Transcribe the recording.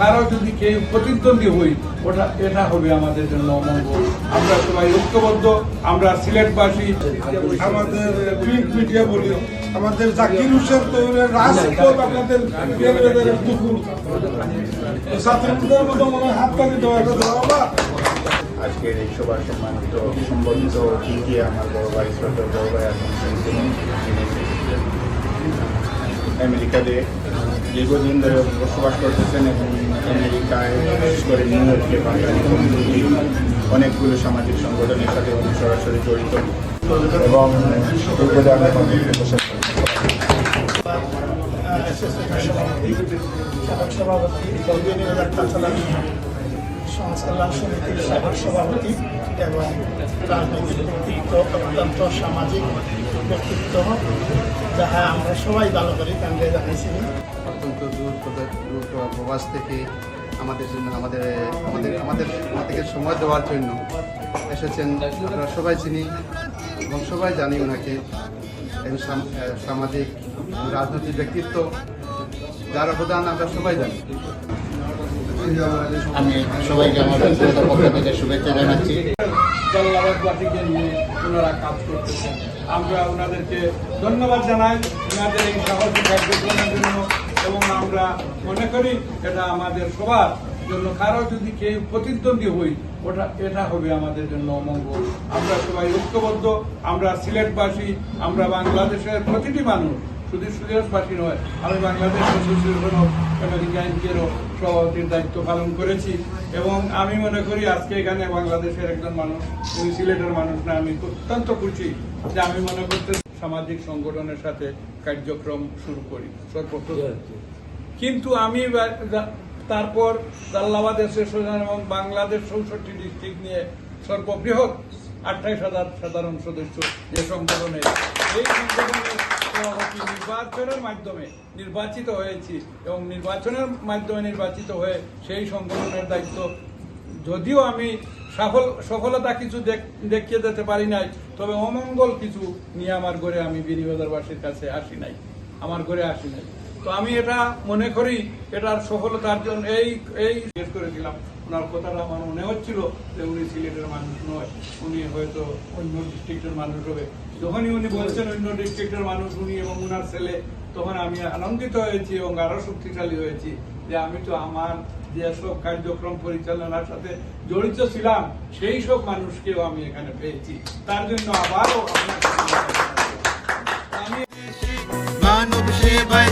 কারও যদি কেউ প্রতিদ্বন্দ্বী হই, ওটা এটা হবে আমাদের জন্য অমঙ্গল। আমরা সবাই ঐক্যবদ্ধ, আমরা সিলেটবাসী। আমাদের প্রিন্ট মিডিয়া বলি আমাদের জাকির হোসেন তৈরের রাজপথ আপনাদের দুপুর মতো মনে হয় হাততালি দেওয়া একটা দেওয়া বা আজকের এই সভার সম্মানিত সম্বন্ধিত অতিথি আমার বড় ভাই ছোট বড় ভাই আমেরিকাতে দীর্ঘদিন ধরে বসবাস করতেছেন এবং আমেরিকায়, বিশেষ করে নিউ ইয়র্কে বাঙালি কমিউনিটি, অনেকগুলো সামাজিক সংগঠনের সাথে সরাসরি জড়িত এবং সমিতির সাবেক সভাপতি এবং রাজনৈতিক অত্যন্ত সামাজিক ব্যক্তিত্ব, যাহা আমরা সবাই ভালো করি তাকে জানাইছি অত্যন্ত দূর দূর প্রবাস থেকে আমাদের জন্য, আমাদের আমাদের আমাদের, আমাদেরকে সময় দেওয়ার জন্য এসেছেন আমরা সবাই চিনি এবং সবাই জানি ওনাকে এবং সামাজিক রাজনৈতিক ব্যক্তিত্ব, যার অবদান আমরা সবাই জানি। আমি সবাইকে আমার শুভেচ্ছা জানাচ্ছি। জালালাবাদবাসীকে নিয়ে ওনারা কাজ করতেছেন। আমরা ওনাদেরকে ধন্যবাদ জানাই। ওনাদের এই সাহসী কার্যক্রমের জন্য এবং আমরা মনে করি এটা আমাদের সবার জন্য। কারও যদি কেউ প্রতিদ্বন্দ্বী হই, ওটা এটা হবে আমাদের জন্য অমঙ্গল। আমরা সবাই ঐক্যবদ্ধ, আমরা সিলেটবাসী, আমরা বাংলাদেশের প্রতিটি মানুষ শুধু সিলেটবাসী নয়, আমি বাংলাদেশ অ্যাসোসিয়েশন অফ আমেরিকানকেরও সভাপতির দায়িত্ব পালন করেছি এবং আমি মনে করি আজকে এখানে বাংলাদেশের একজন মানুষ উনি সিলেটের মানুষ না, আমি অত্যন্ত খুশি যে আমি মনে করতে সামাজিক সংগঠনের সাথে কার্যক্রম শুরু করি, সর্বপ্রথম। কিন্তু আমি তারপর জাল্লাবাদ অ্যাসোসিয়েশন এবং বাংলাদেশ চৌষট্টি ডিস্ট্রিক্ট নিয়ে সর্ববৃহৎ আঠাইশ হাজার সাধারণ সদস্য যে সংগঠনে এই সংগঠনের নির্বাচনের মাধ্যমে নির্বাচিত হয়েছি এবং নির্বাচনের মাধ্যমে নির্বাচিত হয়ে সেই সংগঠনের দায়িত্ব, যদিও আমি সফল, সফলতা কিছু দেখ- দেখিয়ে যেতে পারি নাই, তবে অমঙ্গল কিছু নিয়ে আমার ঘরে আমি বিনিয়োগবাসীর কাছে আসি নাই। আমার ঘরে আসি নাই। তো আমি এটা মনে করি, এটার সফলতার জন্য এই এই জিজ্ঞেস করেছিলাম, ওনার কথাটা আমার মনে হচ্ছিল যে উনি সিলেটের মানুষ নয়, উনি হয়তো অন্য ডিস্ট্রিক্টের মানুষ হবে। যখনই উনি বলছেন অন্য ডিস্ট্রিক্টের মানুষ, উনি এবং ওনার ছেলে, তখন আমি আনন্দিত হয়েছি এবং আরও শক্তিশালী হয়েছি যে আমি তো আমার যে সব কার্যক্রম পরিচালনার সাথে জড়িত ছিলাম, সেই সব মানুষকেও আমি এখানে পেয়েছি। তার জন্য আবারও আমি মানব সেবায়